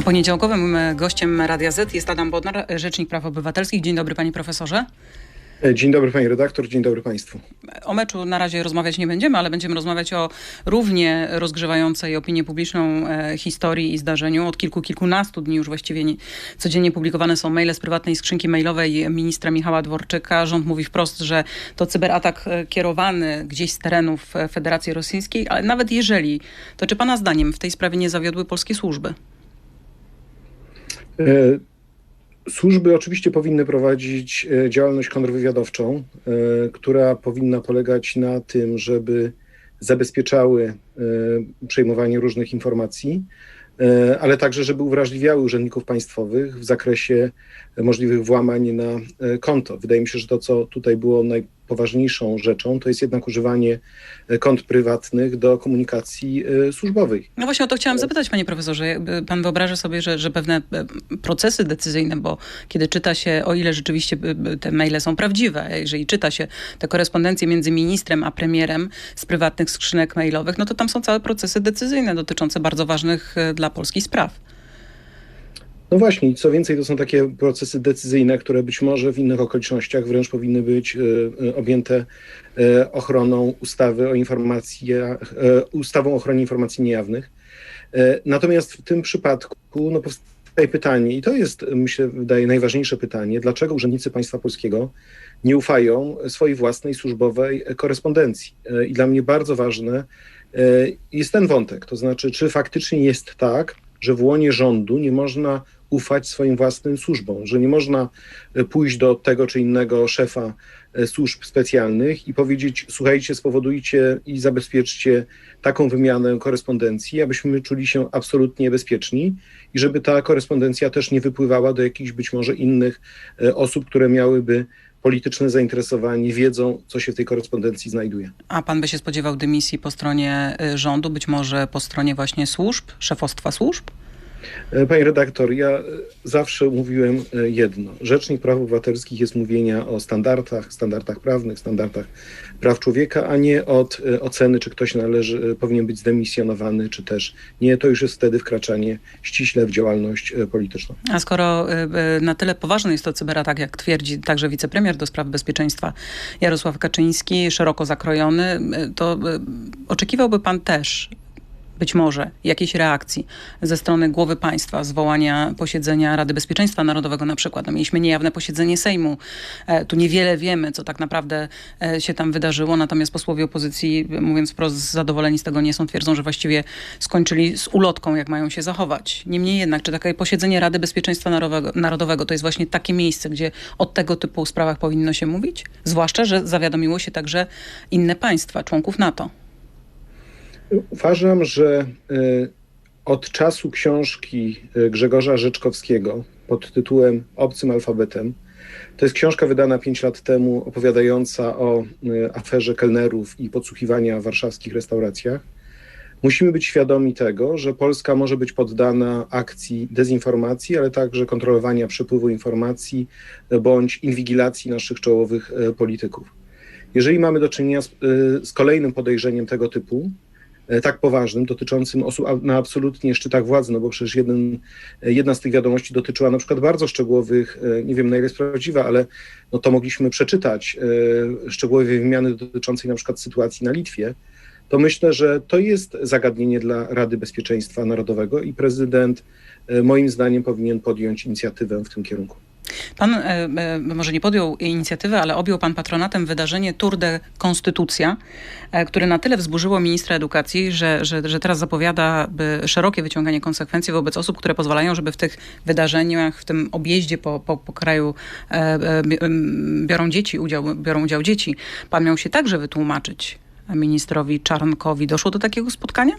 A poniedziałkowym gościem Radia Z jest Adam Bodnar, Rzecznik Praw Obywatelskich. Dzień dobry panie profesorze. Dzień dobry pani redaktor, dzień dobry państwu. O meczu na razie rozmawiać nie będziemy, ale będziemy rozmawiać o równie rozgrzewającej opinię publiczną e, historii i zdarzeniu. Od kilku, kilkunastu dni już właściwie nie, codziennie publikowane są maile z prywatnej skrzynki mailowej ministra Michała Dworczyka. Rząd mówi wprost, że to cyberatak e, kierowany gdzieś z terenów e, Federacji Rosyjskiej, ale nawet jeżeli, to czy pana zdaniem w tej sprawie nie zawiodły polskie służby? Służby oczywiście powinny prowadzić e, działalność kontrwywiadowczą, e, która powinna polegać na tym, żeby zabezpieczały e, przejmowanie różnych informacji, ale także, żeby uwrażliwiały urzędników państwowych w zakresie możliwych włamań na konto. Wydaje mi się, że to, co tutaj było naj poważniejszą rzeczą to jest jednak używanie e, kont prywatnych do komunikacji e, służbowej. No właśnie o to chciałam zapytać, panie profesorze. Pan wyobraża sobie, że, że pewne e, procesy decyzyjne, bo kiedy czyta się, o ile rzeczywiście te maile są prawdziwe, jeżeli czyta się te korespondencje między ministrem a premierem z prywatnych skrzynek mailowych, no to tam są całe procesy decyzyjne dotyczące bardzo ważnych dla Polski spraw. No właśnie, co więcej, to są takie procesy decyzyjne, które być może w innych okolicznościach wręcz powinny być e, e, objęte e, ochroną ustawy o informacji, ustawą o ochronie informacji niejawnych. Natomiast w tym przypadku no, powstaje pytanie, i to jest, myślę, wydaje najważniejsze pytanie, dlaczego urzędnicy państwa polskiego nie ufają swojej własnej służbowej korespondencji. I dla mnie bardzo ważne jest ten wątek, to znaczy, czy faktycznie jest tak, że w łonie rządu nie można ufać swoim własnym służbom, że nie można e, pójść do tego czy innego szefa e, służb specjalnych i powiedzieć: Słuchajcie, spowodujcie i zabezpieczcie taką wymianę korespondencji, abyśmy czuli się absolutnie bezpieczni i żeby ta korespondencja też nie wypływała do jakichś być może innych e, osób, które miałyby polityczne zainteresowanie, wiedzą, co się w tej korespondencji znajduje. A pan by się spodziewał dymisji po stronie rządu, być może po stronie właśnie służb, szefostwa służb? E, panie redaktor, ja e, zawsze mówiłem e, jedno. Rzecznik Praw Obywatelskich jest mówienia o standardach, standardach prawnych, standardach praw człowieka, a nie od oceny, czy ktoś należy, powinien być zdemisjonowany, czy też nie. To już jest wtedy wkraczanie ściśle w działalność polityczną. A skoro na tyle poważny jest to cyberatak, jak twierdzi także wicepremier do spraw bezpieczeństwa Jarosław Kaczyński, szeroko zakrojony, to oczekiwałby pan też być może jakiejś reakcji ze strony głowy państwa, zwołania posiedzenia Rady Bezpieczeństwa Narodowego na przykład. No, mieliśmy niejawne posiedzenie Sejmu. E, tu niewiele wiemy, co tak naprawdę e, się tam wydarzyło, natomiast posłowie opozycji, mówiąc wprost, zadowoleni z tego nie są, twierdzą, że właściwie skończyli z ulotką, jak mają się zachować. Niemniej jednak, czy takie posiedzenie Rady Bezpieczeństwa Narodowego, Narodowego to jest właśnie takie miejsce, gdzie o tego typu sprawach powinno się mówić? Zwłaszcza, że zawiadomiło się także inne państwa, członków NATO. Uważam, że e, od czasu książki e, Grzegorza Rzeczkowskiego pod tytułem Obcym alfabetem, to jest książka wydana 5 lat temu, opowiadająca o e, aferze kelnerów i podsłuchiwania w warszawskich restauracjach. Musimy być świadomi tego, że Polska może być poddana akcji dezinformacji, ale także kontrolowania przepływu informacji bądź inwigilacji naszych czołowych polityków. Jeżeli mamy do czynienia z, z kolejnym podejrzeniem tego typu, tak poważnym, dotyczącym osób na absolutnie szczytach władzy, no bo przecież jeden, e, jedna z tych wiadomości dotyczyła na przykład bardzo szczegółowych, e, nie wiem na ile jest prawdziwa, ale no to mogliśmy przeczytać, szczegółowej wymiany dotyczącej na przykład sytuacji na Litwie, to myślę, że to jest zagadnienie dla Rady Bezpieczeństwa Narodowego i prezydent moim zdaniem powinien podjąć inicjatywę w tym kierunku. Pan e, e, może nie podjął inicjatywy, ale objął pan patronatem wydarzenie Tour de Konstytucja, e, które na tyle wzburzyło ministra edukacji, że, że, że teraz zapowiada szerokie wyciąganie konsekwencji wobec osób, które pozwalają, żeby w tych wydarzeniach, w tym objeździe po, po, po kraju biorą dzieci, udział, biorą udział dzieci. Pan miał się także wytłumaczyć ministrowi Czarnkowi. Doszło do takiego spotkania?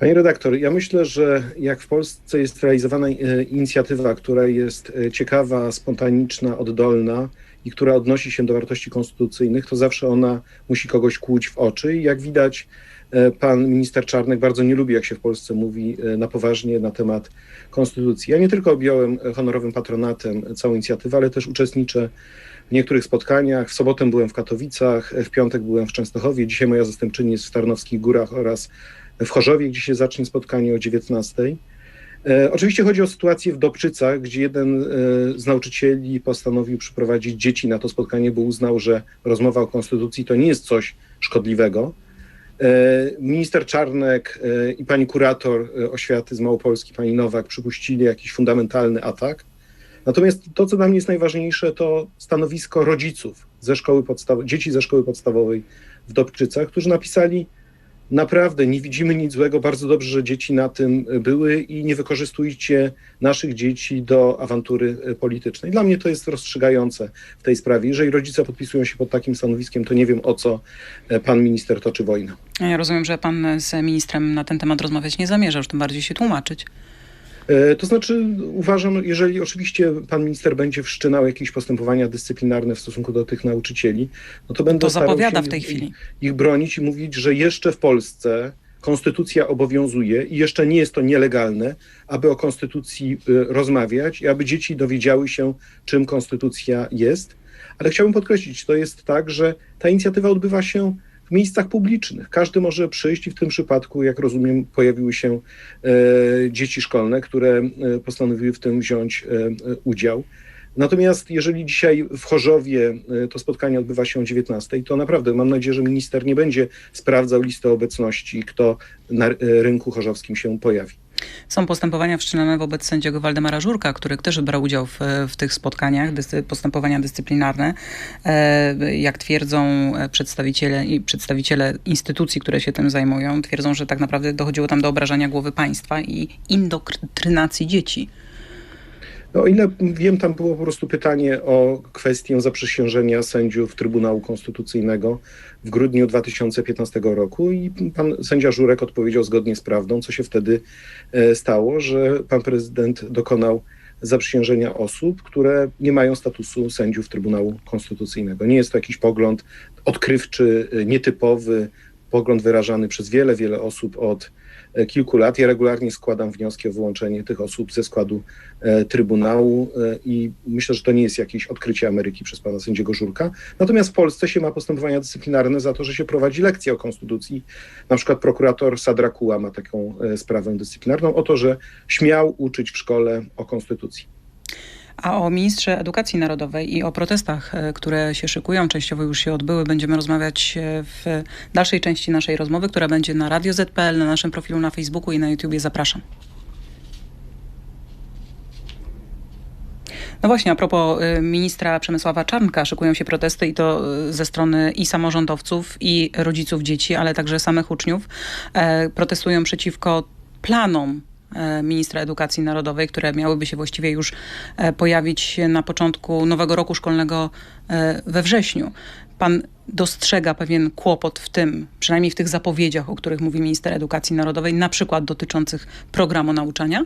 Panie redaktor, ja myślę, że jak w Polsce jest realizowana e, inicjatywa, która jest e, ciekawa, spontaniczna, oddolna i która odnosi się do wartości konstytucyjnych, to zawsze ona musi kogoś kłuć w oczy. I jak widać, e, pan minister Czarnek bardzo nie lubi, jak się w Polsce mówi na poważnie na temat konstytucji. Ja nie tylko objąłem honorowym patronatem całą inicjatywę, ale też uczestniczę w niektórych spotkaniach. W sobotę byłem w Katowicach, w piątek byłem w Częstochowie, dzisiaj moja zastępczyni jest w Tarnowskich Górach oraz w Chorzowie, gdzie się zacznie spotkanie o 19. E, oczywiście chodzi o sytuację w Dobczycach, gdzie jeden e, z nauczycieli postanowił przyprowadzić dzieci na to spotkanie, bo uznał, że rozmowa o konstytucji to nie jest coś szkodliwego. E, minister Czarnek i pani kurator oświaty z Małopolski, pani Nowak, przypuścili jakiś fundamentalny atak. Natomiast to, co dla mnie jest najważniejsze, to stanowisko rodziców ze szkoły podstaw- dzieci ze szkoły podstawowej w Dobczycach, którzy napisali Naprawdę nie widzimy nic złego. Bardzo dobrze, że dzieci na tym były i nie wykorzystujcie naszych dzieci do awantury e, politycznej. Dla mnie to jest rozstrzygające w tej sprawie. Jeżeli rodzice podpisują się pod takim stanowiskiem, to nie wiem o co e, pan minister toczy wojnę. Ja rozumiem, że pan z ministrem na ten temat rozmawiać nie zamierza, już tym bardziej się tłumaczyć. E, to znaczy, uważam, jeżeli oczywiście pan minister będzie wszczynał jakieś postępowania dyscyplinarne w stosunku do tych nauczycieli, no to będę to zapowiada w tej ich, chwili. ich bronić i mówić, że jeszcze w Polsce konstytucja obowiązuje i jeszcze nie jest to nielegalne, aby o konstytucji y, rozmawiać i aby dzieci dowiedziały się, czym konstytucja jest. Ale chciałbym podkreślić, to jest tak, że ta inicjatywa odbywa się w miejscach publicznych. Każdy może przyjść i w tym przypadku, jak rozumiem, pojawiły się e, dzieci szkolne, które e, postanowiły w tym wziąć e, udział. Natomiast jeżeli dzisiaj w Chorzowie to spotkanie odbywa się o 19, to naprawdę mam nadzieję, że minister nie będzie sprawdzał listy obecności, kto na rynku chorzowskim się pojawi. Są postępowania wszczynane wobec sędziego Waldemara Żurka, który też brał udział w, w tych spotkaniach, dyscy, postępowania dyscyplinarne. E, jak twierdzą e, przedstawiciele i przedstawiciele instytucji, które się tym zajmują, twierdzą, że tak naprawdę dochodziło tam do obrażania głowy państwa i indoktrynacji dzieci. No, o ile wiem, tam było po prostu pytanie o kwestię zaprzysiężenia sędziów Trybunału Konstytucyjnego w grudniu 2015 roku i pan sędzia Żurek odpowiedział zgodnie z prawdą, co się wtedy e, stało, że pan prezydent dokonał zaprzysiężenia osób, które nie mają statusu sędziów Trybunału Konstytucyjnego. Nie jest to jakiś pogląd odkrywczy, e, nietypowy, pogląd wyrażany przez wiele, wiele osób od kilku lat. Ja regularnie składam wnioski o wyłączenie tych osób ze składu e, Trybunału e, i myślę, że to nie jest jakieś odkrycie Ameryki przez pana sędziego Żurka. Natomiast w Polsce się ma postępowania dyscyplinarne za to, że się prowadzi lekcje o konstytucji. Na przykład prokurator Sadrakuła ma taką sprawę dyscyplinarną o to, że śmiał uczyć w szkole o konstytucji. A o ministrze edukacji narodowej i o protestach, e, które się szykują, częściowo już się odbyły, będziemy rozmawiać e, w dalszej części naszej rozmowy, która będzie na Radio ZPL, na naszym profilu na Facebooku i na YouTubie. Zapraszam. No właśnie, a propos e, ministra Przemysława Czarnka, szykują się protesty i to ze strony i samorządowców, i rodziców dzieci, ale także samych uczniów. Protestują przeciwko planom E, ministra edukacji narodowej, które miałyby się właściwie już e, pojawić na początku nowego roku szkolnego e, we wrześniu. Pan dostrzega pewien kłopot w tym, przynajmniej w tych zapowiedziach, o których mówi minister edukacji narodowej, na przykład dotyczących programu nauczania?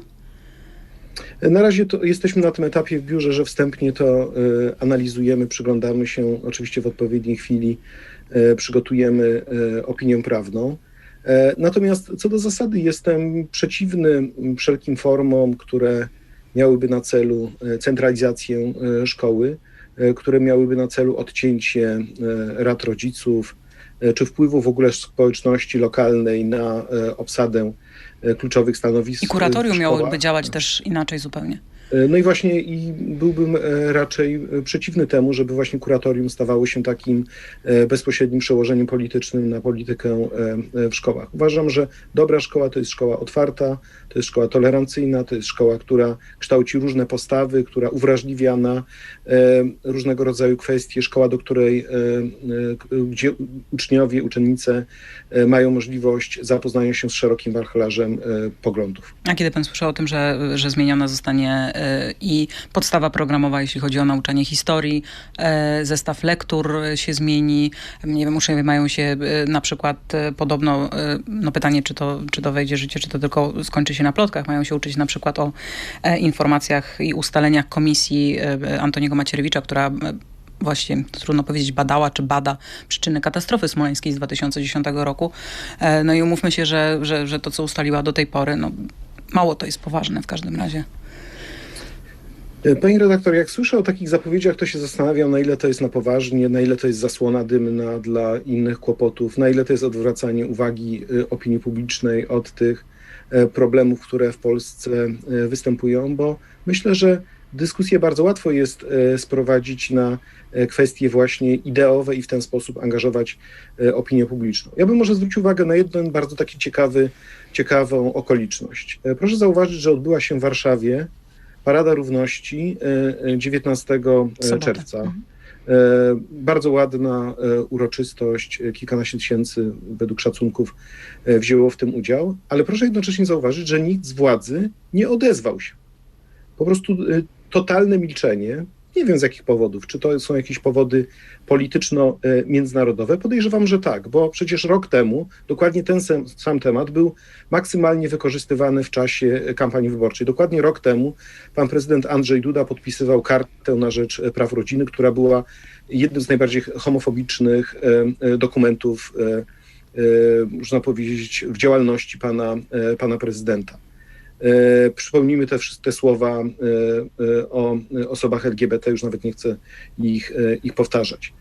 Na razie jesteśmy na tym etapie w biurze, że wstępnie to analizujemy, przyglądamy się oczywiście w odpowiedniej chwili, przygotujemy opinię prawną. E, natomiast co do zasady jestem przeciwny wszelkim formom, które miałyby na celu e, centralizację e, szkoły, które miałyby na celu odcięcie rad rodziców, czy wpływu w ogóle społeczności lokalnej na obsadę kluczowych stanowisk. I kuratorium miałoby działać też inaczej zupełnie. E, no i właśnie i byłbym e, raczej e, przeciwny temu, żeby właśnie kuratorium stawało się takim bezpośrednim przełożeniem politycznym na politykę w szkołach. Uważam, że dobra szkoła to jest szkoła otwarta, to jest szkoła tolerancyjna, to jest szkoła, która kształci różne postawy, która uwrażliwia na różnego rodzaju kwestie, szkoła, do której, gdzie uczniowie, uczennice mają możliwość zapoznania się z szerokim wachlarzem poglądów. A kiedy pan słyszał o tym, że, że zmieniona zostanie i podstawa programowa, jeśli chodzi o nauczanie historii, e, zestaw lektur się zmieni. Nie wiem, uczniowie mają się e, na przykład e, podobno, no pytanie, czy to, czy to wejdzie życie, czy to tylko skończy się na plotkach, mają się uczyć na przykład o informacjach i ustaleniach komisji Antoniego Macierewicza, która właśnie trudno powiedzieć, badała czy bada przyczyny katastrofy smoleńskiej z 2010 roku. No i umówmy się, że, że, że to, co ustaliła do tej pory, no mało to jest poważne w każdym razie. E, pani redaktor, jak słyszę o takich zapowiedziach, to się zastanawiam, na ile to jest na poważnie, na ile to jest zasłona dymna dla innych kłopotów, na ile to jest odwracanie uwagi e, opinii publicznej od tych problemów, które w Polsce występują, bo myślę, że dyskusję bardzo łatwo jest sprowadzić na kwestie właśnie ideowe i w ten sposób angażować opinię publiczną. Ja bym może zwrócił uwagę na jeden bardzo taki ciekawy, ciekawą okoliczność. Proszę zauważyć, że odbyła się w Warszawie Parada Równości 19 Sobota. czerwca. E, bardzo ładna e, uroczystość, e, kilkanaście tysięcy według szacunków wzięło w tym udział, ale proszę jednocześnie zauważyć, że nikt z władzy nie odezwał się. Po prostu totalne milczenie, nie wiem z jakich powodów. Czy to są jakieś powody polityczno-międzynarodowe? Podejrzewam, że tak, bo przecież rok temu dokładnie ten sam, sam, temat był maksymalnie wykorzystywany w czasie kampanii wyborczej. Dokładnie rok temu pan prezydent Andrzej Duda podpisywał kartę na rzecz praw rodziny, która była jednym z najbardziej homofobicznych e, e, dokumentów, e, można powiedzieć, w działalności pana, pana prezydenta. E, przypomnijmy te, te słowa e, e, o osobach LGBT, już nawet nie chcę ich, ich powtarzać.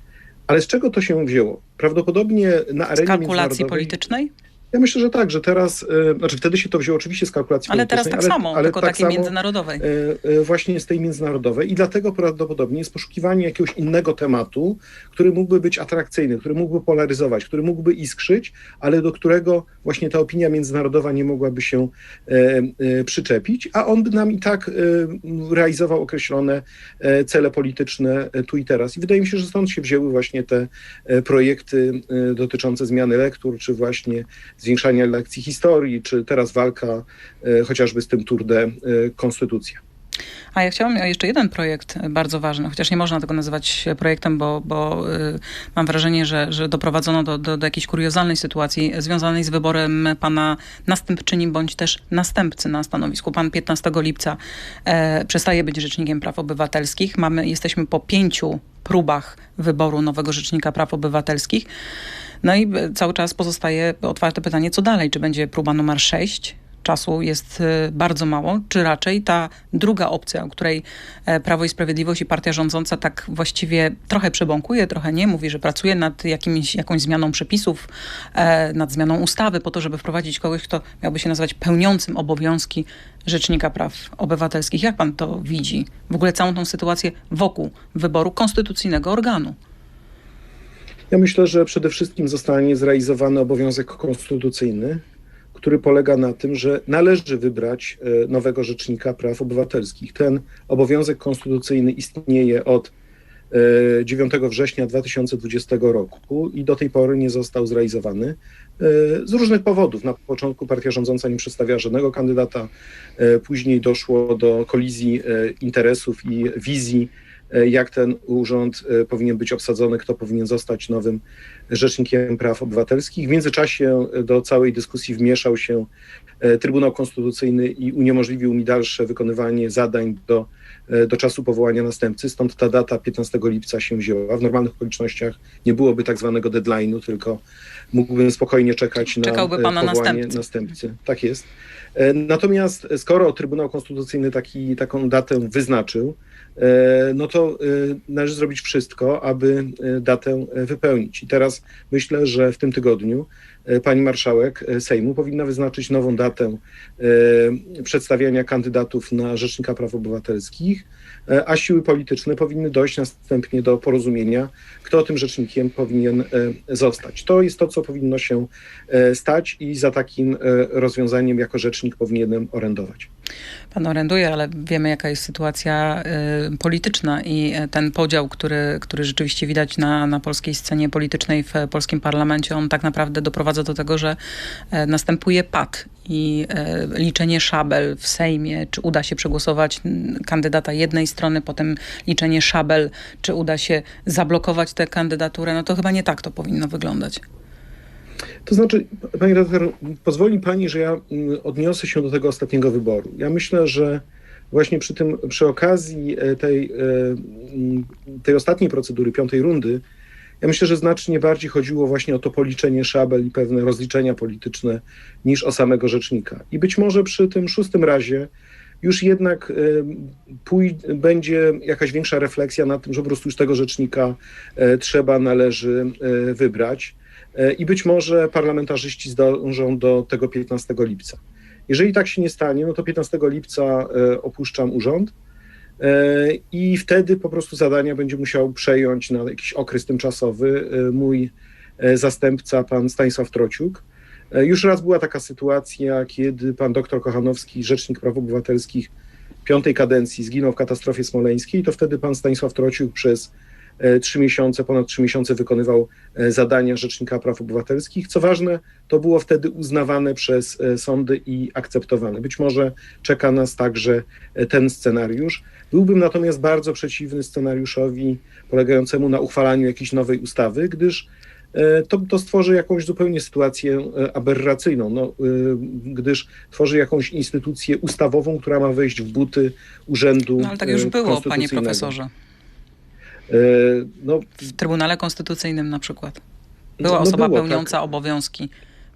Ale z czego to się wzięło? Prawdopodobnie na arenie Z kalkulacji politycznej? Ja myślę, że tak, że teraz, e, znaczy wtedy się to wzięło oczywiście z kalkulacji Ale teraz tak ale, samo, ale tylko tak takiej samo, międzynarodowej. E, e, właśnie z tej międzynarodowej i dlatego prawdopodobnie jest poszukiwanie jakiegoś innego tematu, który mógłby być atrakcyjny, który mógłby polaryzować, który mógłby iskrzyć, ale do którego właśnie ta opinia międzynarodowa nie mogłaby się przyczepić, a on by nam i tak realizował określone cele polityczne tu i teraz. I wydaje mi się, że stąd się wzięły właśnie te projekty dotyczące zmiany lektur, czy właśnie zwiększania lekcji historii, czy teraz walka e, chociażby z tym Tour de e, Konstytucja. A ja chciałam jeszcze jeden projekt bardzo ważny, chociaż nie można tego nazywać projektem, bo, bo mam wrażenie, że, że doprowadzono do, do, do jakiejś kuriozalnej sytuacji związanej z wyborem pana następczyni bądź też następcy na stanowisku. Pan 15 lipca e, przestaje być Rzecznikiem Praw Obywatelskich. Mamy, jesteśmy po pięciu próbach wyboru nowego Rzecznika Praw Obywatelskich. No i cały czas pozostaje otwarte pytanie, co dalej? Czy będzie próba numer 6? Czasu jest y, bardzo mało, czy raczej ta druga opcja, o której e, Prawo i Sprawiedliwość i partia rządząca tak właściwie trochę przebąkuje, trochę nie, mówi, że pracuje nad jakimś, jakąś zmianą przepisów, e, nad zmianą ustawy po to, żeby wprowadzić kogoś, kto miałby się nazywać pełniącym obowiązki Rzecznika Praw Obywatelskich. Jak pan to widzi? W ogóle całą tą sytuację wokół wyboru konstytucyjnego organu. Ja myślę, że przede wszystkim zostanie zrealizowany obowiązek konstytucyjny, który polega na tym, że należy wybrać e, nowego rzecznika praw obywatelskich. Ten obowiązek konstytucyjny istnieje od 9 e, września 2020 roku i do tej pory nie został zrealizowany e, z różnych powodów. Na początku partia rządząca nie przedstawiała żadnego kandydata, później doszło do kolizji interesów i wizji jak ten urząd e, powinien być obsadzony, kto powinien zostać nowym rzecznikiem praw obywatelskich. W międzyczasie do całej dyskusji wmieszał się e, Trybunał Konstytucyjny i uniemożliwił mi dalsze wykonywanie zadań do, do czasu powołania następcy. Stąd ta data 15 lipca się wzięła. W normalnych okolicznościach nie byłoby tak zwanego deadline'u, tylko mógłbym spokojnie czekać Czekałby na powołanie następcy. następcy. Tak jest. Natomiast skoro Trybunał Konstytucyjny taki, taką datę wyznaczył, E, no to e, należy zrobić wszystko, aby e, datę wypełnić. I teraz myślę, że w tym tygodniu pani marszałek Sejmu powinna wyznaczyć nową datę przedstawiania kandydatów na Rzecznika Praw Obywatelskich, a siły polityczne powinny dojść następnie do porozumienia, kto tym rzecznikiem powinien zostać. To jest to, co powinno się stać i za takim rozwiązaniem jako rzecznik powinienem orędować. Pan oręduje, ale wiemy, jaka jest sytuacja polityczna i ten podział, który, który rzeczywiście widać na, na polskiej scenie politycznej w polskim parlamencie, on tak naprawdę doprowadza do tego, że następuje pad i liczenie szabel w Sejmie, czy uda się przegłosować kandydata jednej strony, potem liczenie szabel, czy uda się zablokować tę kandydaturę, no to chyba nie tak to powinno wyglądać. To znaczy, pani redaktor, pozwoli pani, że ja mm, odniosę się do tego ostatniego wyboru. Ja myślę, że właśnie przy tym, przy okazji e, tej, e, mm, tej ostatniej procedury, piątej rundy, ja myślę, że znacznie bardziej chodziło właśnie o to policzenie szabel i pewne rozliczenia polityczne niż o samego rzecznika. I być może przy tym szóstym razie już jednak e, pój- będzie jakaś większa refleksja nad tym, że po prostu już tego rzecznika trzeba, należy wybrać. E, i być może parlamentarzyści zdążą do tego 15 lipca. Jeżeli tak się nie stanie, no to 15 lipca opuszczam urząd i wtedy po prostu zadania będzie musiał przejąć na jakiś okres tymczasowy mój zastępca, pan Stanisław Trociuk. Już raz była taka sytuacja, kiedy pan doktor Kochanowski, rzecznik praw obywatelskich piątej kadencji, zginął w katastrofie smoleńskiej, to wtedy pan Stanisław Trociuk przez E, trzy miesiące, ponad trzy miesiące wykonywał e, zadania Rzecznika Praw Obywatelskich. Co ważne, to było wtedy uznawane przez e, sądy i akceptowane. Być może czeka nas także ten scenariusz. Byłbym natomiast bardzo przeciwny scenariuszowi polegającemu na uchwalaniu jakiejś nowej ustawy, gdyż to, to stworzy jakąś zupełnie sytuację aberracyjną, no, gdyż tworzy jakąś instytucję ustawową, która ma wejść w buty urzędu. No ale tak już było, panie profesorze. E, no, w Trybunale Konstytucyjnym na przykład. Była no, osoba było, pełniąca tak. obowiązki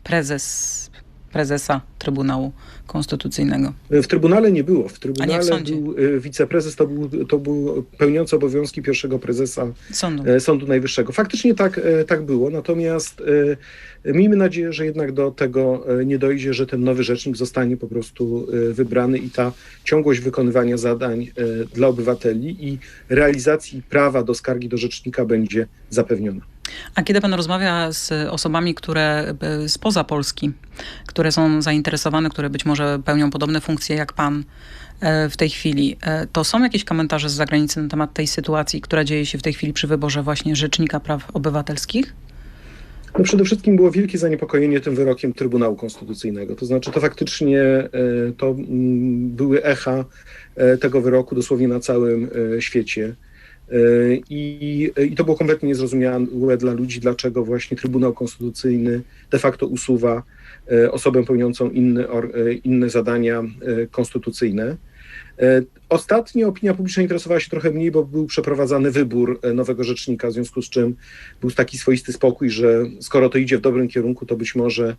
prezes, prezesa Trybunału Konstytucyjnego. W Trybunale nie było. W Trybunale był e, wiceprezes, to był, to był pełniący obowiązki pierwszego prezesa Sądu, e, Sądu Najwyższego. Faktycznie tak, tak było, natomiast miejmy nadzieję, że jednak do tego nie dojdzie, że ten nowy rzecznik zostanie po prostu wybrany i ta ciągłość wykonywania zadań dla obywateli i realizacji prawa do skargi do rzecznika będzie zapewniona. A kiedy pan rozmawia z osobami, które e, spoza Polski, które są zainteresowane, które być może pełnią podobne funkcje jak pan e, w tej chwili, e, to są jakieś komentarze z zagranicy na temat tej sytuacji, która dzieje się w tej chwili przy wyborze właśnie Rzecznika Praw Obywatelskich? No przede wszystkim było wielkie zaniepokojenie tym wyrokiem Trybunału Konstytucyjnego. To znaczy, to faktycznie to mm, były echa tego wyroku dosłownie na całym świecie. E, I, I to było kompletnie niezrozumiałe dla ludzi, dlaczego właśnie Trybunał Konstytucyjny de facto usuwa e, osobę pełniącą inne, e, inne zadania konstytucyjne. Ostatnio opinia publiczna interesowała się trochę mniej, bo był przeprowadzany wybór nowego rzecznika, w związku z czym był taki swoisty spokój, że skoro to idzie w dobrym kierunku, to być może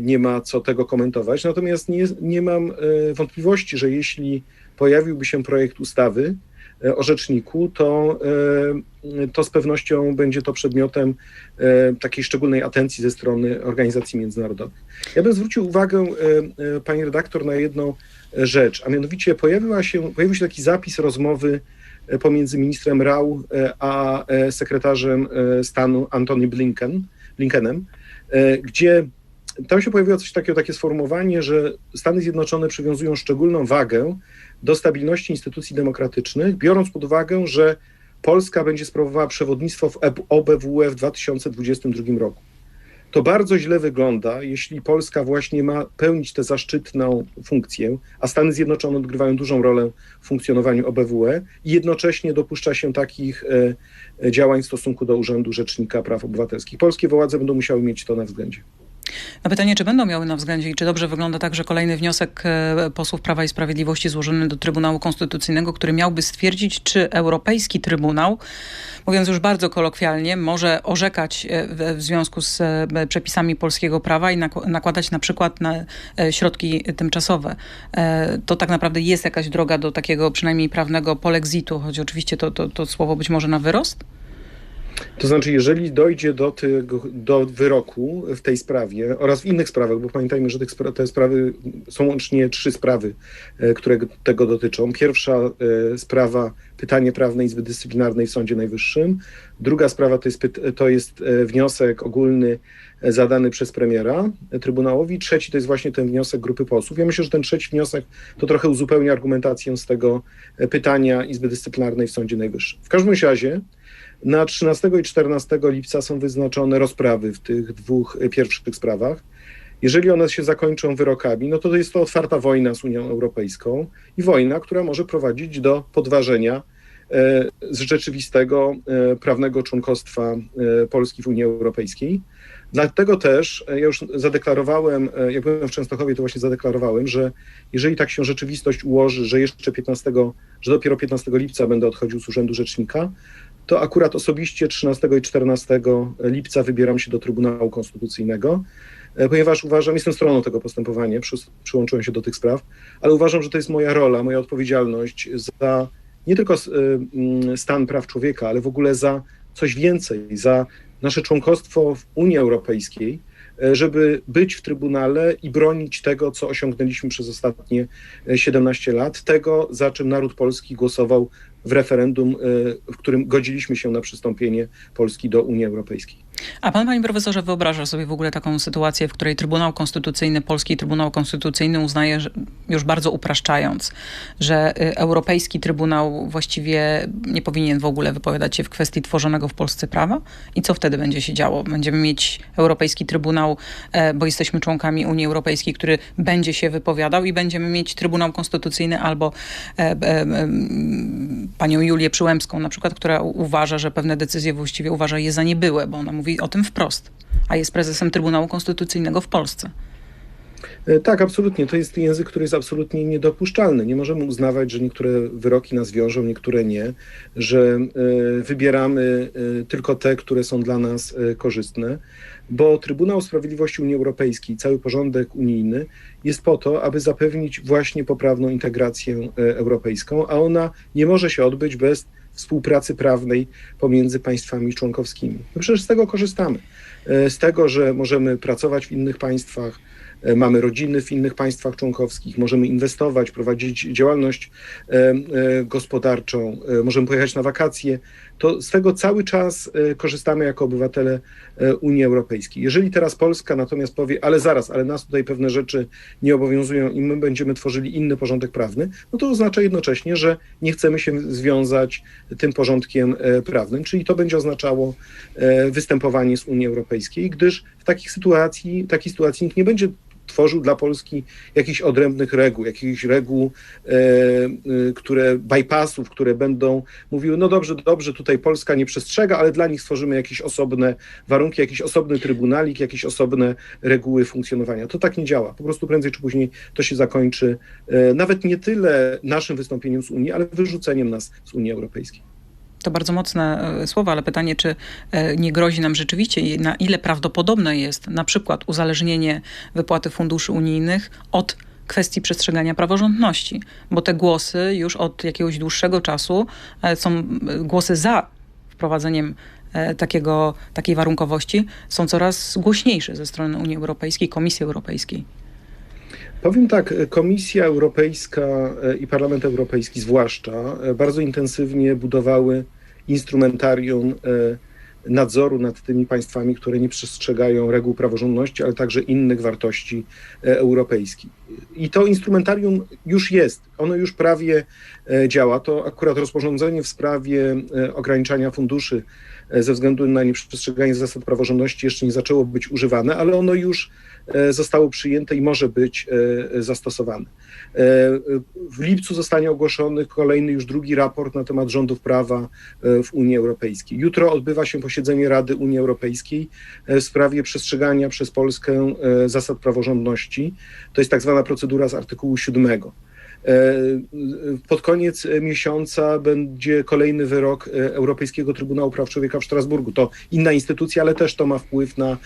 nie ma co tego komentować. Natomiast nie, nie mam wątpliwości, że jeśli pojawiłby się projekt ustawy, E, o rzeczniku, to, e, to z pewnością będzie to przedmiotem e, takiej szczególnej atencji ze strony organizacji międzynarodowych. Ja bym zwrócił uwagę, pani redaktor, na jedną rzecz, a mianowicie pojawiła się, pojawił się taki zapis rozmowy pomiędzy ministrem Rau a sekretarzem stanu Antony Blinken, Blinkenem, gdzie tam się pojawiło coś takiego, takie sformułowanie, że Stany Zjednoczone przywiązują szczególną wagę do stabilności instytucji demokratycznych, biorąc pod uwagę, że Polska będzie sprawowała przewodnictwo w OBWE w 2022 roku. To bardzo źle wygląda, jeśli Polska właśnie ma pełnić tę zaszczytną funkcję, a Stany Zjednoczone odgrywają dużą rolę w funkcjonowaniu OBWE i jednocześnie dopuszcza się takich e, e, działań w stosunku do Urzędu Rzecznika Praw Obywatelskich. Polskie władze będą musiały mieć to na względzie. Na pytanie, czy będą miały na względzie i czy dobrze wygląda także kolejny wniosek e, posłów Prawa i Sprawiedliwości złożony do Trybunału Konstytucyjnego, który miałby stwierdzić, czy Europejski Trybunał, mówiąc już bardzo kolokwialnie, może orzekać e, w związku z e, przepisami polskiego prawa i nakładać na przykład na środki tymczasowe. To tak naprawdę jest jakaś droga do takiego przynajmniej prawnego polexitu, choć oczywiście to, to, to słowo być może na wyrost? To znaczy, jeżeli dojdzie do, tego, do wyroku w tej sprawie oraz w innych sprawach, bo pamiętajmy, że te sprawy są łącznie trzy sprawy, e, które tego dotyczą. Pierwsza e, sprawa, pytanie prawne Izby Dyscyplinarnej w Sądzie Najwyższym. Druga sprawa to jest, to jest e, wniosek ogólny zadany przez premiera Trybunałowi. Trzeci to jest właśnie ten wniosek grupy posłów. Ja myślę, że ten trzeci wniosek to trochę uzupełnia argumentację z tego pytania Izby Dyscyplinarnej w Sądzie Najwyższym. W każdym razie na 13 i 14 lipca są wyznaczone rozprawy w tych dwóch pierwszych sprawach. Jeżeli one się zakończą wyrokami, no to jest to otwarta wojna z Unią Europejską i wojna, która może prowadzić do podważenia e, z rzeczywistego e, prawnego członkostwa e, Polski w Unii Europejskiej. Dlatego też ja już zadeklarowałem, jak byłem w Częstochowie, to właśnie zadeklarowałem, że jeżeli tak się rzeczywistość ułoży, że jeszcze 15, że dopiero 15 lipca będę odchodził z Urzędu Rzecznika, to akurat osobiście 13 i 14 lipca wybieram się do Trybunału Konstytucyjnego, e, ponieważ uważam, jestem stroną tego postępowania, przy, przyłączyłem się do tych spraw, ale uważam, że to jest moja rola, moja odpowiedzialność za nie tylko e, mm, stan praw człowieka, ale w ogóle za coś więcej, za nasze członkostwo w Unii Europejskiej, żeby być w Trybunale i bronić tego, co osiągnęliśmy przez ostatnie 17 lat, tego, za czym naród polski głosował w referendum, w którym godziliśmy się na przystąpienie Polski do Unii Europejskiej. A pan, panie profesorze, wyobraża sobie w ogóle taką sytuację, w której Trybunał Konstytucyjny, Polski Trybunał Konstytucyjny uznaje, że, już bardzo upraszczając, że y, Europejski Trybunał właściwie nie powinien w ogóle wypowiadać się w kwestii tworzonego w Polsce prawa? I co wtedy będzie się działo? Będziemy mieć Europejski Trybunał, e, bo jesteśmy członkami Unii Europejskiej, który będzie się wypowiadał i będziemy mieć Trybunał Konstytucyjny albo e, e, panią Julię Przyłębską na przykład, która uważa, że pewne decyzje właściwie uważa je za niebyłe, bo ona mówi mówi o tym wprost, a jest prezesem Trybunału Konstytucyjnego w Polsce. E, tak, absolutnie. To jest język, który jest absolutnie niedopuszczalny. Nie możemy uznawać, że niektóre wyroki nas wiążą, niektóre nie, że e, wybieramy e, tylko te, które są dla nas korzystne, bo Trybunał Sprawiedliwości Unii Europejskiej, cały porządek unijny jest po to, aby zapewnić właśnie poprawną integrację europejską, a ona nie może się odbyć bez współpracy prawnej pomiędzy państwami członkowskimi. No przecież z tego korzystamy. E, z tego, że możemy pracować w innych państwach, mamy rodziny w innych państwach członkowskich, możemy inwestować, prowadzić działalność e, e, gospodarczą, możemy pojechać na wakacje, to z tego cały czas korzystamy jako obywatele Unii Europejskiej. Jeżeli teraz Polska natomiast powie, ale zaraz, ale nas tutaj pewne rzeczy nie obowiązują i my będziemy tworzyli inny porządek prawny, no to oznacza jednocześnie, że nie chcemy się związać tym porządkiem prawnym, czyli to będzie oznaczało występowanie z Unii Europejskiej, gdyż w takich sytuacji, takiej sytuacji nikt nie będzie tworzył dla Polski jakichś odrębnych reguł, jakichś reguł, e, e, które bypassów, które będą mówiły, no dobrze, dobrze, tutaj Polska nie przestrzega, ale dla nich stworzymy jakieś osobne warunki, jakiś osobny trybunalik, jakieś osobne reguły funkcjonowania. To tak nie działa. Po prostu prędzej czy później to się zakończy e, nawet nie tyle naszym wystąpieniem z Unii, ale wyrzuceniem nas z Unii Europejskiej. To bardzo mocne e, słowa, ale pytanie, czy e, nie grozi nam rzeczywiście, na ile prawdopodobne jest na przykład uzależnienie wypłaty funduszy unijnych od kwestii przestrzegania praworządności, bo te głosy już od jakiegoś dłuższego czasu e, są głosy za wprowadzeniem takiego, takiej warunkowości są coraz głośniejsze ze strony Unii Europejskiej, Komisji Europejskiej. Powiem tak, Komisja Europejska i Parlament Europejski zwłaszcza bardzo intensywnie budowały instrumentarium e, nadzoru nad tymi państwami, które nie przestrzegają reguł praworządności, ale także innych wartości e, europejskich. I to instrumentarium już jest, ono już prawie e, działa. To akurat rozporządzenie w sprawie ograniczania funduszy ze względu na nieprzestrzeganie zasad praworządności jeszcze nie zaczęło być używane, ale ono już zostało przyjęte i może być zastosowane. W lipcu zostanie ogłoszony kolejny, już drugi raport na temat rządów prawa e, w Unii Europejskiej. Jutro odbywa się posiedzenie Rady Unii Europejskiej e, w sprawie przestrzegania przez Polskę e, zasad praworządności. To jest tak zwana procedura z artykułu 7. Pod koniec miesiąca będzie kolejny wyrok Europejskiego Trybunału Praw Człowieka w Strasburgu. To inna instytucja, ale też to ma wpływ na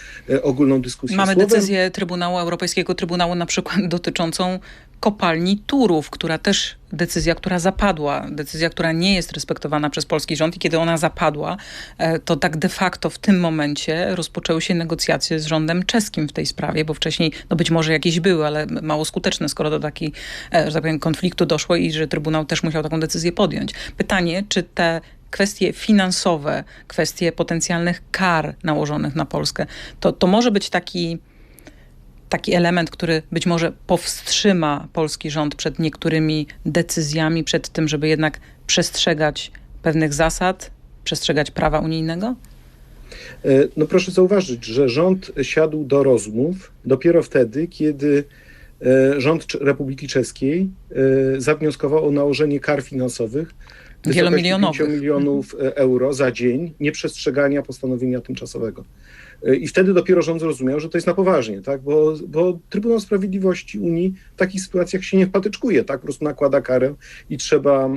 ogólną dyskusję. Mamy Słowem... decyzję Trybunału Europejskiego Trybunału na przykład dotyczącą kopalni Turów, która też decyzja, która zapadła, decyzja, która nie jest respektowana przez polski rząd i kiedy ona zapadła, e, to tak de facto w tym momencie rozpoczęły się negocjacje z rządem czeskim w tej sprawie, bo wcześniej, no być może jakieś były, ale mało skuteczne, skoro do takiego, e, że tak powiem, konfliktu doszło i że Trybunał też musiał taką decyzję podjąć. Pytanie, czy te kwestie finansowe, kwestie potencjalnych kar nałożonych na Polskę, to, to może być taki taki element, który być może powstrzyma polski rząd przed niektórymi decyzjami, przed tym, żeby jednak przestrzegać pewnych zasad, przestrzegać prawa unijnego? E, no proszę zauważyć, że rząd siadł do rozmów dopiero wtedy, kiedy e, rząd Republiki Czeskiej e, zawnioskował o nałożenie kar finansowych wielomilionowych milionów euro za dzień nieprzestrzegania postanowienia tymczasowego. I wtedy dopiero rząd zrozumiał, że to jest na poważnie, tak? bo, bo Trybunał Sprawiedliwości Unii w takich sytuacjach się nie patyczkuje, tak? po prostu nakłada karę i trzeba e,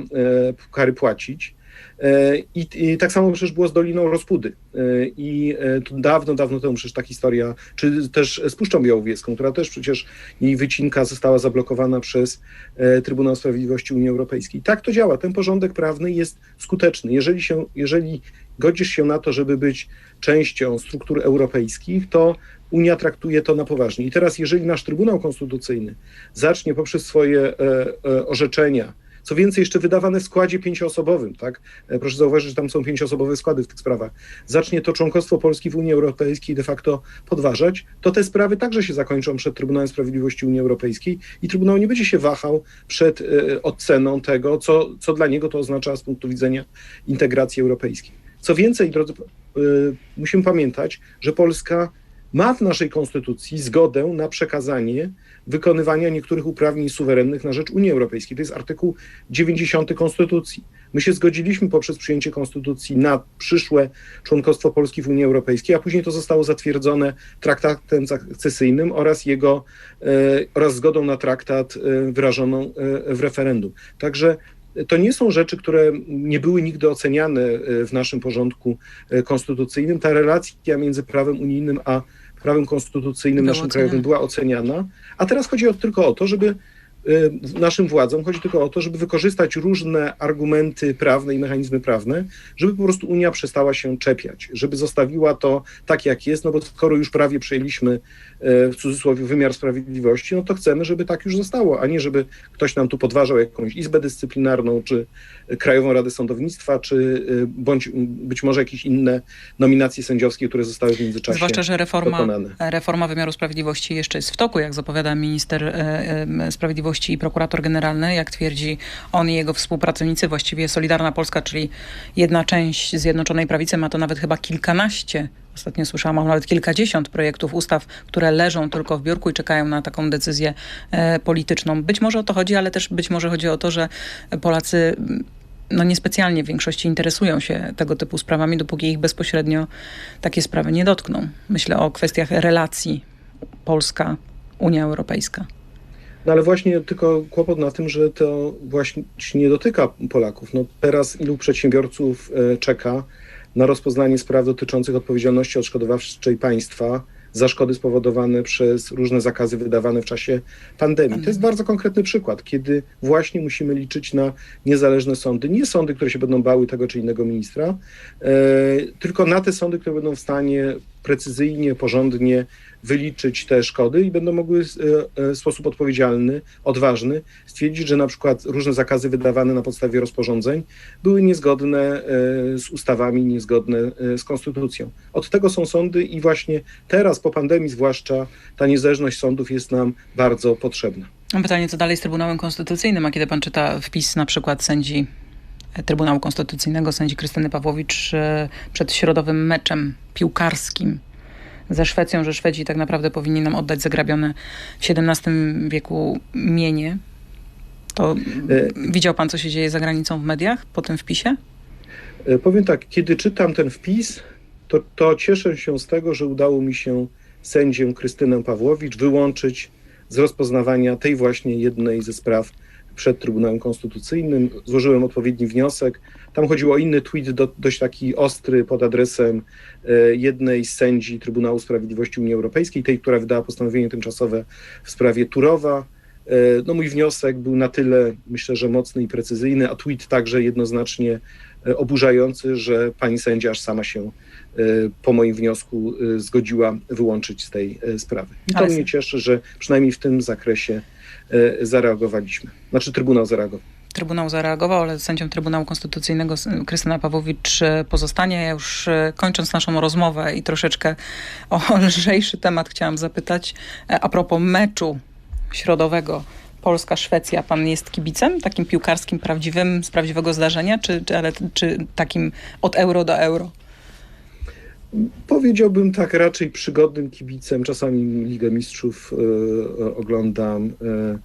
kary płacić. E, I, I, tak samo przecież było z Doliną Rozpudy. E, I to dawno, dawno temu przecież ta historia, czy też z Puszczą Białowieską, która też przecież jej wycinka została zablokowana przez Trybunał Sprawiedliwości Unii Europejskiej. Tak to działa. Ten porządek prawny jest skuteczny. Jeżeli, się, jeżeli godzisz się na to, żeby być częścią struktur europejskich, to Unia traktuje to na poważnie. I teraz, jeżeli nasz Trybunał Konstytucyjny zacznie poprzez swoje e, e, orzeczenia, co więcej, jeszcze wydawane w składzie pięcioosobowym, tak? E, proszę zauważyć, że tam są pięcioosobowe składy w tych sprawach. Zacznie to członkostwo Polski w Unii Europejskiej de facto podważać, to te sprawy także się zakończą przed Trybunałem Sprawiedliwości Unii Europejskiej i Trybunał nie będzie się wahał przed e, oceną tego, co, co dla niego to oznacza z punktu widzenia integracji europejskiej. Co więcej, drodzy, e, musimy pamiętać, że Polska ma w naszej konstytucji zgodę na przekazanie wykonywania niektórych uprawnień suwerennych na rzecz Unii Europejskiej. To jest artykuł 90 Konstytucji. My się zgodziliśmy poprzez przyjęcie Konstytucji na przyszłe członkostwo Polski w Unii Europejskiej, a później to zostało zatwierdzone traktatem akcesyjnym oraz jego e, oraz zgodą na traktat e, wyrażoną e, w referendum. Także to nie są rzeczy, które nie były nigdy oceniane w naszym porządku konstytucyjnym. Ta relacja między prawem unijnym a prawem konstytucyjnym naszym oceniana. krajowym była oceniana, a teraz chodzi o, tylko o to, żeby naszym władzom chodzi tylko o to, żeby wykorzystać różne argumenty prawne i mechanizmy prawne, żeby po prostu Unia przestała się czepiać, żeby zostawiła to tak, jak jest, no bo skoro już prawie przejęliśmy y, w cudzysłowie wymiar sprawiedliwości, no to chcemy, żeby tak już zostało, a nie żeby ktoś nam tu podważał jakąś izbę dyscyplinarną, czy Krajową Radę Sądownictwa, czy y, bądź być może jakieś inne nominacje sędziowskie, które zostały w międzyczasie Zwłaszcza, że reforma, dokonane. reforma wymiaru sprawiedliwości jeszcze jest w toku, jak zapowiada minister e, e, sprawiedliwości i prokurator generalny. Jak twierdzi on i jego współpracownicy, właściwie Solidarna Polska, czyli jedna część Zjednoczonej Prawicy, ma to nawet chyba kilkanaście. Ostatnio słyszałam, mam nawet kilkadziesiąt projektów ustaw, które leżą tylko w biurku i czekają na taką decyzję e, polityczną. Być może o to chodzi, ale też być może chodzi o to, że Polacy no niespecjalnie w większości interesują się tego typu sprawami, dopóki ich bezpośrednio takie sprawy nie dotkną. Myślę o kwestiach relacji Polska-Unia Europejska. No ale właśnie tylko kłopot na tym, że to właśnie nie dotyka Polaków. No teraz ilu przedsiębiorców e, czeka na rozpoznanie spraw dotyczących odpowiedzialności odszkodowawczej państwa za szkody spowodowane przez różne zakazy wydawane w czasie pandemii. To jest bardzo konkretny przykład, kiedy właśnie musimy liczyć na niezależne sądy. Nie sądy, które się będą bały tego czy innego ministra, e, tylko na te sądy, które będą w stanie precyzyjnie, porządnie wyliczyć te szkody i będą mogły w sposób odpowiedzialny, odważny stwierdzić, że na przykład różne zakazy wydawane na podstawie rozporządzeń były niezgodne e, z ustawami, niezgodne e, z konstytucją. Od tego są sądy i właśnie teraz po pandemii zwłaszcza ta niezależność sądów jest nam bardzo potrzebna. Pytanie, co dalej z Trybunałem Konstytucyjnym, a kiedy pan czyta wpis na przykład sędzi Trybunału Konstytucyjnego, sędzi Krystyny Pawłowicz przed środowym meczem piłkarskim ze Szwecją, że Szwedzi tak naprawdę powinni nam oddać zagrabione w XVII wieku mienie. To E, widział pan, co się dzieje za granicą w mediach po tym wpisie? E, Powiem tak, kiedy czytam ten wpis, to, to cieszę się z tego, że udało mi się sędzię Krystynę Pawłowicz wyłączyć z rozpoznawania tej właśnie jednej ze spraw przed Trybunałem Konstytucyjnym. Złożyłem odpowiedni wniosek. Tam chodziło o inny tweet, do, dość taki ostry, pod adresem e, jednej z sędzi Trybunału Sprawiedliwości Unii Europejskiej, tej, która wydała postanowienie tymczasowe w sprawie Turowa. E, No mój wniosek był na tyle, myślę, że mocny i precyzyjny, a tweet także jednoznacznie e, oburzający, że pani sędzia aż sama się po moim wniosku zgodziła wyłączyć z tej sprawy. I to Ale- mnie cieszy, że przynajmniej w tym zakresie zareagowaliśmy. Znaczy Trybunał zareagował. Trybunał zareagował, ale sędzią Trybunału Konstytucyjnego Krystyna Pawłowicz e, pozostanie. Ja już e, kończąc naszą rozmowę i troszeczkę o lżejszy temat chciałam zapytać e, a propos meczu środowego Polska-Szwecja. Pan jest kibicem takim piłkarskim, prawdziwym, z prawdziwego zdarzenia, czy, czy, ale, czy takim od euro do euro? Powiedziałbym tak, raczej przygodnym kibicem. Czasami Ligę Mistrzów e, oglądam, e,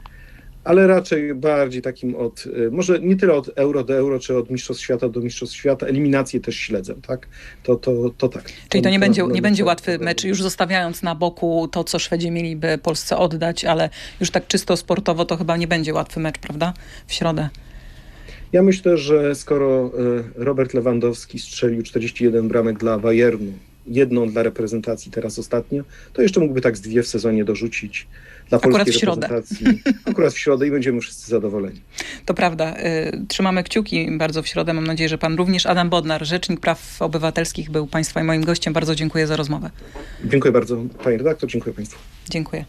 ale raczej bardziej takim od, e, może nie tyle od euro do euro, czy od Mistrzostw Świata do Mistrzostw Świata. Eliminację też śledzę, tak? To, to, to tak. Czyli to nie, będzie, nie będzie to- łatwy mecz, już zostawiając na boku to, co Szwedzi mieliby Polsce oddać, ale już tak czysto sportowo to chyba nie będzie łatwy mecz, prawda? W środę. Ja myślę, że skoro e, Robert Lewandowski strzelił 41 bramek dla Bayernu jedną dla reprezentacji, teraz ostatnio, to jeszcze mógłby tak z dwie w sezonie dorzucić dla Akurat polskiej w środę. reprezentacji. Akurat w środę i będziemy wszyscy zadowoleni. To prawda. Y, Trzymamy kciuki bardzo w środę. Mam nadzieję, że pan również. Adam Bodnar, Rzecznik Praw Obywatelskich, był państwa i moim gościem. Bardzo dziękuję za rozmowę. Dziękuję bardzo, panie redaktor, dziękuję państwu. Dziękuję.